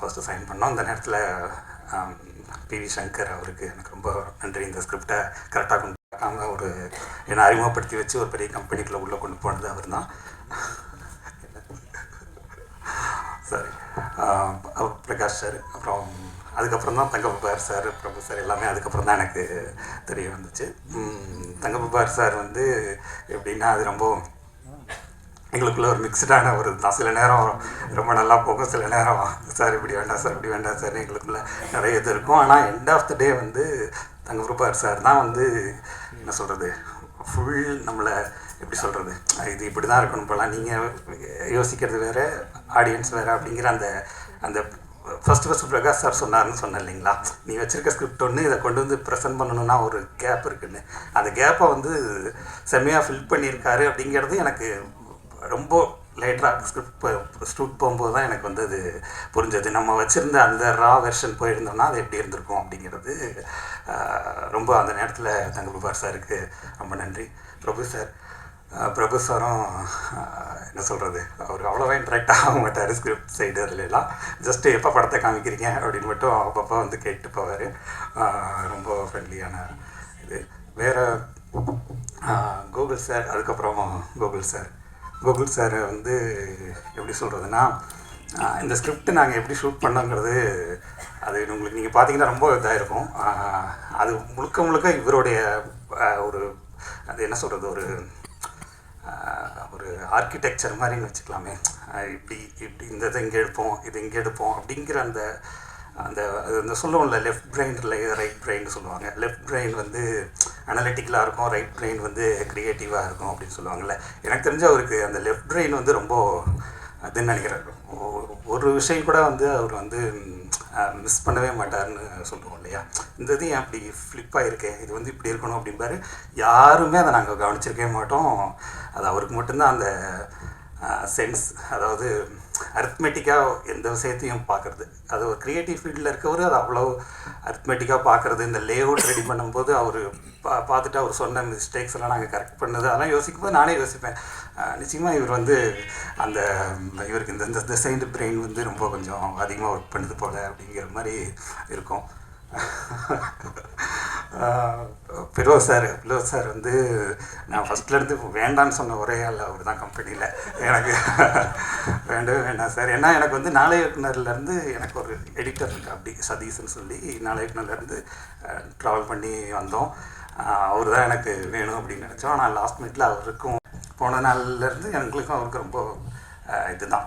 First sign பண்ணோம். அந்த நேரத்தில் பிவி சங்கர் அவருக்கு எனக்கு ரொம்ப நன்றி. இந்த ஸ்கிரிப்டை கரெக்டாக கொண்டு அவங்க ஒரு என்னை அறிமுகப்படுத்தி வச்சு ஒரு பெரிய கம்பெனிக்குள்ளே உள்ளே கொண்டு போனது அவர் தான். சரி அவர் பிரகாஷ் சார் அப்புறம் அதுக்கப்புறம் தான் தங்கப்பார் சார் பிரபு சார் எல்லாமே அதுக்கப்புறம் தான் எனக்கு தெரிய வந்துச்சு. தங்கப்பார் சார் வந்து எப்படின்னா அது ரொம்ப எங்களுக்குள்ள ஒரு மிக்சடான ஒரு தான். சில நேரம் ரொம்ப நல்லா போகும் சில நேரம் சார் இப்படி வேண்டாம் சார் இப்படி வேண்டாம் சார் எங்களுக்குள்ள நிறைய இது இருக்கும். ஆனால் எண்ட் ஆஃப் த டே வந்து தங்க குருப்பார் சார் தான் வந்து என்ன சொல்கிறது ஃபுல் நம்மளை எப்படி சொல்கிறது இது இப்படி தான் இருக்கணும் போகலாம் நீங்கள் யோசிக்கிறது வேறு ஆடியன்ஸ் வேறு அப்படிங்கிற அந்த அந்த ஃபஸ்ட்டு ஃபஸ்ட்டு பிரகாஷ் சார் சொன்னார்னு சொன்னேன் இல்லைங்களா? நீ வச்சுருக்க ஸ்கிரிப்ட் ஒன்று இதை கொண்டு வந்து ப்ரெசென்ட் பண்ணணும்னா ஒரு கேப் இருக்குன்னு. அந்த கேப்பை வந்து செம்மையாக ஃபில் பண்ணியிருக்காரு அப்படிங்கிறது எனக்கு ரொம்ப லேட்டராக ஸ்கிரிப்ட் ஸ்டூட் போகும்போது தான் எனக்கு வந்து அது புரிஞ்சது. நம்ம வச்சுருந்த அந்த ரா வெர்ஷன் போயிருந்தோம்னா அது எப்படி இருந்திருக்கும் அப்படிங்கிறது ரொம்ப அந்த நேரத்தில் தங்கபார் சாருக்கு ரொம்ப நன்றி. பிரபு சார் பிரபு சாரும் என்ன சொல்கிறது அவர் அவ்வளோவா இன்ட்ராக்ட் ஆக மாட்டார் ஸ்கிரிப்ட் சைடு அதுலலாம் ஜஸ்ட்டு எப்போ படத்தை காமிக்கிறீங்க அப்படின்னு மட்டும் அப்பப்போ வந்து கேட்டு போவார். ரொம்ப ஃப்ரெண்ட்லியான இது. வேறு கூகுள் சார் அதுக்கப்புறம் கூகுள் சார் கோகுல் சாரை வந்து எப்படி சொல்கிறதுனா இந்த ஸ்கிரிப்ட் நாங்கள் எப்படி ஷூட் பண்ணோங்கிறது அது உங்களுக்கு நீங்கள் பார்த்தீங்கன்னா ரொம்ப இதாக இருக்கும். அது முழுக்க முழுக்க இவருடைய ஒரு அது என்ன சொல்கிறது ஒரு ஒரு ஆர்கிடெக்சர் மாதிரின்னு வச்சுக்கலாமே. இப்படி இப்படி இந்த இதை இங்கே எடுப்போம் இது இங்கே எடுப்போம் அப்படிங்கிற அந்த அந்த அது அந்த சொல்லுவோம்ல லெஃப்ட் பிரெயினில் ரைட் பிரெயின் சொல்லுவாங்க. லெஃப்ட் பிரெயின் வந்து அனலிட்டிக்கலாக இருக்கும் ரைட் பிரெயின் வந்து க்ரியேட்டிவாக இருக்கும் அப்படின்னு சொல்லுவாங்கள்ல எனக்கு தெரிஞ்ச அவருக்கு அந்த லெஃப்ட் பிரெயின் வந்து ரொம்ப அதுன்னு நினைக்கிறேன். ஒரு விஷயம் கூட வந்து அவர் வந்து மிஸ் பண்ணவே மாட்டார்னு சொல்லுவோம் இல்லையா? இந்த இது ஏன் அப்படி ஃப்ளிப்பாக ஆகிருக்கேன் இது வந்து இப்படி இருக்கணும் அப்படிம்பாரு. யாருமே அதை நாங்கள் கவனிச்சிருக்கவே மாட்டோம். அது அவருக்கு மட்டும்தான் அந்த சென்ஸ் அதாவது அரித்மெட்டிக்காக எந்த விஷயத்தையும் பார்க்குறது. அது ஒரு க்ரியேட்டிவ் ஃபீல்டில் இருக்கவர் அது அவ்வளோ அரித்மெட்டிக்காக பார்க்குறது. இந்த லே அவுட் ரெடி பண்ணும்போது அவர் பா பார்த்துட்டு அவர் சொன்ன மிஸ்டேக்ஸ் எல்லாம் நாங்கள் கரெக்ட் பண்ணது அதெல்லாம் யோசிக்கும் போது நானே யோசிப்பேன். நிச்சயமாக இவர் வந்து அந்த இவருக்கு இந்த இந்த டிசைன்டு பிரெயின் வந்து ரொம்ப கொஞ்சம் அதிகமாக ஒர்க் பண்ணுது போல் அப்படிங்கிற மாதிரி இருக்கும். பிரோஸ் சார் பிரோஸ் சார் வந்து நான் ஃபஸ்ட்லேருந்து வேண்டான்னு சொன்ன ஒரே ஆள் அவர் தான் கம்பெனியில் எனக்கு வேண்டவே வேண்டாம் சார். ஏன்னா எனக்கு வந்து நாளை இயக்குனர்லேருந்து எனக்கு ஒரு எடிட்டர் இருக்கு அப்படி சதீஷ்னு சொல்லி நாளை இயக்குனர்லேருந்து ட்ராவல் பண்ணி வந்தோம். அவர் தான் எனக்கு வேணும் அப்படின்னு நினச்சோம். ஆனால் லாஸ்ட் மினிட்ல அவருக்கும் போன நாள்லேருந்து எங்களுக்கும் அவருக்கு ரொம்ப இதுதான்.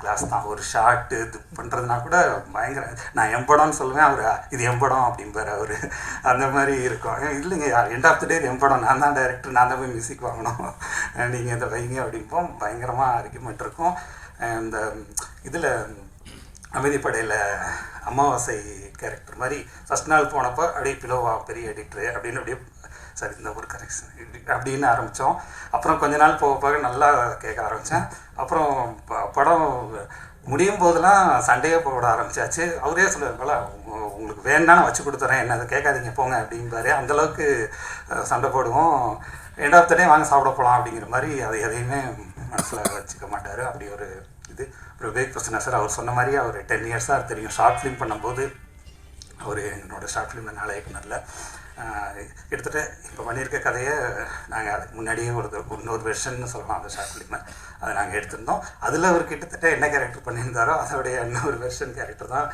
கிளாஸ் தான். ஒரு ஷார்ட்டு இது பண்ணுறதுனா கூட பயங்கர நான் எம்படம்னு சொல்லுவேன் அவர் இது எம்படம் அப்படிம்பார் அவர். அந்த மாதிரி இருக்கும். இல்லைங்க எண்ட் ஆஃப் த டே எம்படம் நான் தான் டைரக்டர் நான் தான் போய் மியூசிக் வாங்கணும். நீங்கள் இதை வைங்க அப்படிம்போம் பயங்கரமாக ஆர்கியூமெண்ட் இருக்கும். இந்த இதில் அமைதிப்படையில் அமாவாசை கேரக்டர் மாதிரி ஃபஸ்ட் நாள் போனப்போ அப்படியே பிலோவா பெரிய எடிட்ரு அப்படின்னு அப்படியே சரி இந்த ஒரு கரெக்ஷன் அப்படின்னு ஆரம்பித்தோம் அப்புறம் கொஞ்ச நாள் போக போக நல்லா கேட்க ஆரம்பித்தேன் அப்புறம் படம் முடியும் போதெல்லாம் சண்டையே போட ஆரம்பிச்சாச்சு. அவரே சொல்லுவார் போல உங்களுக்கு வேணா நான் வச்சு கொடுத்துறேன். என்ன அதை கேட்காதீங்க போங்க அப்படிம்பாரு. அந்தளவுக்கு சண்டை போடுவோம். எண்ட் ஆஃப் த டே வாங்க சாப்பிட போகலாம் அப்படிங்கிற மாதிரி அதை எதையுமே மனசில் வச்சுக்க மாட்டார். அப்படி ஒரு இது. ஒரு விவேக் பிரசன்னா சார் அவர் சொன்ன மாதிரி அவர் டென் இயர்ஸாக தெரியும். ஷார்ட் ஃபிலிம் பண்ணும்போது அவர் என்னோட ஷார்ட் ஃபிலிம் நாளை இயக்குனரில். கிட்டத்தட்ட இப்போ பண்ணியிருக்க கதையை நாங்கள் அதுக்கு முன்னாடியே ஒரு இன்னொரு வெர்ஷன் சொல்லலாம் அந்த ஷார்ட் ஃபிலிமை. அதை நாங்கள் எடுத்திருந்தோம். அதில் அவர் கிட்டத்தட்ட என்ன கேரக்டர் பண்ணியிருந்தாரோ அதோடைய இன்னொரு வெர்ஷன் கேரக்டர் தான்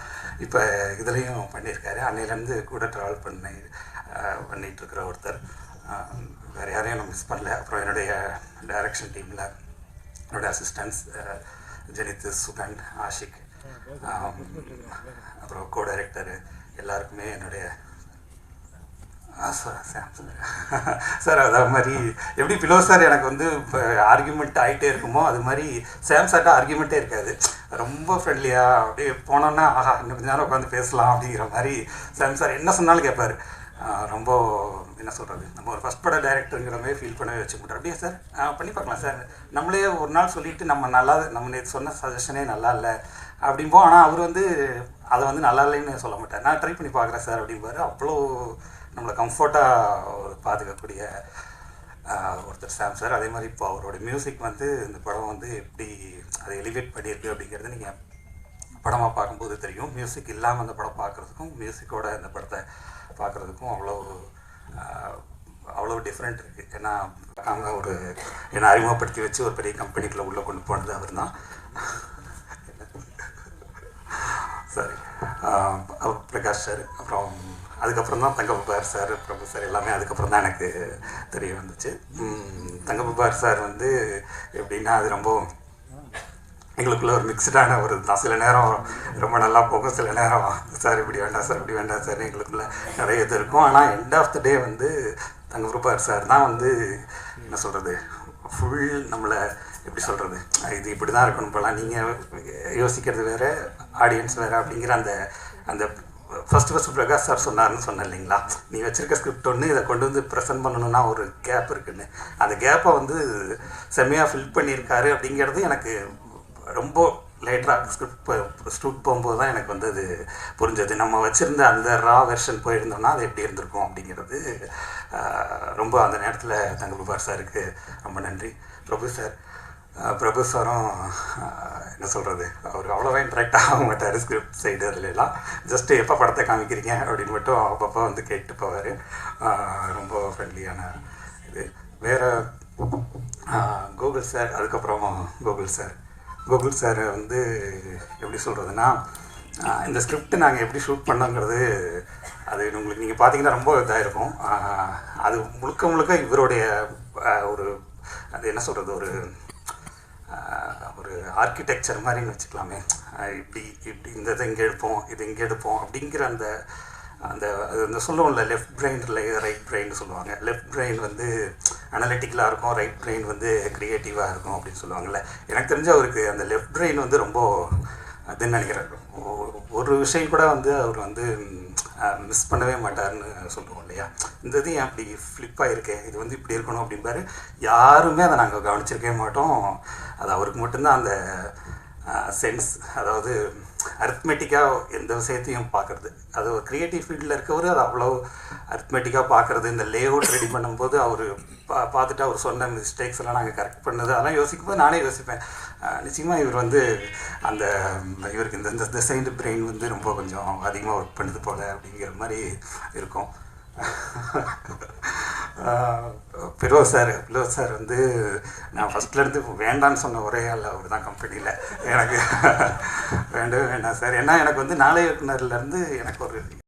இப்போ இதுலேயும் பண்ணியிருக்காரு. அன்னையிலேருந்து கூட ட்ராவல் பண்ணி பண்ணிகிட்ருக்கிற ஒருத்தர். வேறு யாரையும் நான் மிஸ் பண்ணல. அப்புறம் என்னுடைய டைரக்ஷன் டீமில் என்னுடைய அசிஸ்டன்ஸ் ஜெனித் சுகன் ஆஷிக் அப்புறம் கோ டைரக்டரு எல்லாருக்குமே என்னுடைய சார் சார் மாதிரி எப்படி பிலோ சார் எனக்கு வந்து இப்போ ஆர்கியூமெண்ட் ஆகிட்டே இருக்குமோ அது மாதிரி சேம் சார்ட்ட ஆர்கியூமெண்ட்டே இருக்காது. ரொம்ப ஃப்ரெண்ட்லியாக அப்படியே போனோன்னா ஆஹா இன்னும் கொஞ்ச நேரம் உட்காந்து பேசலாம் அப்படிங்கிற மாதிரி சாம் சார் என்ன சொன்னாலும் கேட்பார் ரொம்ப என்ன சொல்கிறது நம்ம ஒரு ஃபஸ்ட் பட டைரக்டருங்கிற மாதிரி ஃபீல் பண்ணவே வச்சு மாட்டோம் அப்படியே சார்? பண்ணி பார்க்கலாம் சார். நம்மளே ஒரு நாள் சொல்லிவிட்டு நம்ம நல்லா நம்ம நேற்று சொன்ன சஜஷனே நல்லா இல்லை அப்படிம்போம் ஆனால் அவர் வந்து அதை வந்து நல்லா இல்லைன்னு சொல்ல மாட்டார். நான் ட்ரை பண்ணி பார்க்குறேன் சார் அப்படிம்பாரு. அவ்வளோ நம்மளை கம்ஃபர்ட்டாக பாதுகாக்கக்கூடிய ஒருத்தர் சாம் சார். அதே மாதிரி இப்போ அவரோட மியூசிக் வந்து இந்த படம் வந்து எப்படி அதை எலிவேட் பண்ணியிருக்கு அப்படிங்கிறது நீங்கள் படமாக பார்க்கும்போது தெரியும். மியூசிக் இல்லாமல் அந்த படம் பார்க்குறதுக்கும் மியூசிக்கோட இந்த படத்தை பார்க்குறதுக்கும் அவ்வளோ அவ்வளோ டிஃப்ரெண்ட் இருக்குது ஏன்னா அவங்க ஒரு என்னை அறிமுகப்படுத்தி வச்சு ஒரு பெரிய கம்பெனிக்குள்ளே உள்ளே கொண்டு போனது அவர் தான் சரி பிரகாஷ் சார். அப்புறம் அதுக்கப்புறம் தான் தங்கப்பார் சார் பிரபு சார் எல்லாமே அதுக்கப்புறம் தான் எனக்கு தெரிய வந்துச்சு. உம், தங்கப்பார் சார் வந்து எப்படின்னா அது ரொம்ப எங்களுக்குள்ள ஒரு மிக்சடான ஒரு தான். சில நேரம் ரொம்ப நல்லா போகும் சில நேரம் சார் இப்படி வேண்டாம் சார் இப்படி வேண்டாம் சார் எங்களுக்குள்ள நிறைய இது இருக்கும். ஆனால் எண்ட் ஆஃப் த டே வந்து தங்கப்பார் சார் தான் வந்து என்ன சொல்கிறது ஃபுல் நம்மளை எப்படி சொல்கிறது இது இப்படி தான் இருக்கணும் போலாம் நீங்கள் யோசிக்கிறது வேறு ஆடியன்ஸ் வேறு அப்படிங்கிற அந்த அந்த ஃபஸ்ட்டு ஃபஸ்ட்டு பிரகாஷ் சார் சொன்னார்னு சொன்னேன் இல்லைங்களா? நீ வச்சுருக்க ஸ்கிரிப்ட் ஒன்று இதை கொண்டு வந்து ப்ரெசென்ட் பண்ணணும்னா ஒரு கேப் இருக்குன்னு. அந்த கேப்பை வந்து செம்மையாக ஃபில் பண்ணியிருக்காரு அப்படிங்கிறது எனக்கு ரொம்ப லேட்டராக ஸ்கிரிப்ட் ஸ்டூட் போகும்போது தான் எனக்கு வந்து அது புரிஞ்சது. நம்ம வச்சுருந்த அந்த ரா வெர்ஷன் போயிருந்தோம்னா அது எப்படி இருந்திருக்கும் அப்படிங்கிறது ரொம்ப அந்த நேரத்தில் தங்கபார் சாருக்கு ரொம்ப நன்றி. பிரபு சார் பிரபு சாரும் என்ன சொல்கிறது அவர் அவ்வளோவா இன்ட்ராக்ட் ஆக மாட்டார் ஸ்கிரிப்ட் சைடு அதுல எல்லாம் ஜஸ்ட்டு எப்போ படத்தை காமிக்கிறீங்க அப்படின்னு மட்டும் அப்பப்போ வந்து கேட்டு போவார். ரொம்ப ஃப்ரெண்ட்லியான இது. வேறு கூகுள் சார் அதுக்கப்புறம் கூகுள் சார் கோகுல் சார் வந்து எப்படி சொல்கிறதுனா இந்த ஸ்கிரிப்ட் நாங்கள் எப்படி ஷூட் பண்ணோங்கிறது அது உங்களுக்கு நீங்கள் பார்த்தீங்கன்னா ரொம்ப இதாக இருக்கும். அது முழுக்க முழுக்க இவருடைய ஒரு அது என்ன சொல்கிறது ஒரு ஒரு ஆர்கிடெக்சர் மாதிரின்னு வச்சுக்கலாமே. இப்படி இப்படி இந்த இதை இங்கே எடுப்போம் இது இங்கே எடுப்போம் அப்படிங்கிற அந்த அந்த அது அந்த சொல்லுவோம்ல லெஃப்ட் பிரெயினில் ரைட் பிரெயின் சொல்லுவாங்க. லெஃப்ட் பிரெயின் வந்து அனலிட்டிக்கலாக இருக்கும் ரைட் பிரெயின் வந்து க்ரியேட்டிவாக இருக்கும் அப்படின்னு சொல்லுவாங்கல்ல. எனக்கு தெரிஞ்ச அவருக்கு அந்த லெஃப்ட் பிரெயின் வந்து ரொம்ப அதுன்னு நினைக்கிறார் ஒரு விஷயம் கூட வந்து அவர் வந்து மிஸ் பண்ணவே மாட்டார்னு சொல்லுவோம் இல்லையா? இந்த இது ஏன் அப்படி ஃப்ளிப்பாக இருக்கே இது வந்து இப்படி இருக்கணும் அப்படிம்பாரு. யாருமே அதை நாங்கள் கவனிச்சிருக்கவே மாட்டோம். அது அவருக்கு மட்டும்தான் அந்த சென்ஸ் அதாவது அர்த்மெட்டிக்காக எந்த விஷயத்தையும் பார்க்குறது. அது ஒரு க்ரியேட்டிவ் ஃபீல்டில் இருக்கவர் அது அவ்வளோ அர்த்மெட்டிக்காக பார்க்குறது. இந்த லே அவுட் ரெடி பண்ணும்போது அவர் பா பார்த்துட்டு அவர் சொன்ன மிஸ்டேக்ஸ் எல்லாம் நாங்கள் கரெக்ட் பண்ணது. அதெல்லாம் யோசிக்கும் போது நானே யோசிப்பேன். நிச்சயமாக இவர் வந்து அந்த இவருக்கு இந்த இந்த சைடு பிரெயின் வந்து ரொம்ப கொஞ்சம் அதிகமாக ஒர்க் பண்ணுது போல் அப்படிங்கிற மாதிரி இருக்கும். பிரோஸ் சார் பிரோஸ் சார் வந்து நான் ஃபஸ்ட்லேருந்து வேண்டான்னு சொன்ன ஒரே ஆள் அவர் தான் கம்பெனியில் எனக்கு வேண்டவே வேண்டாம் சார். ஏன்னா எனக்கு வந்து நாளை இயக்குனர்லேருந்து எனக்கு ஒரு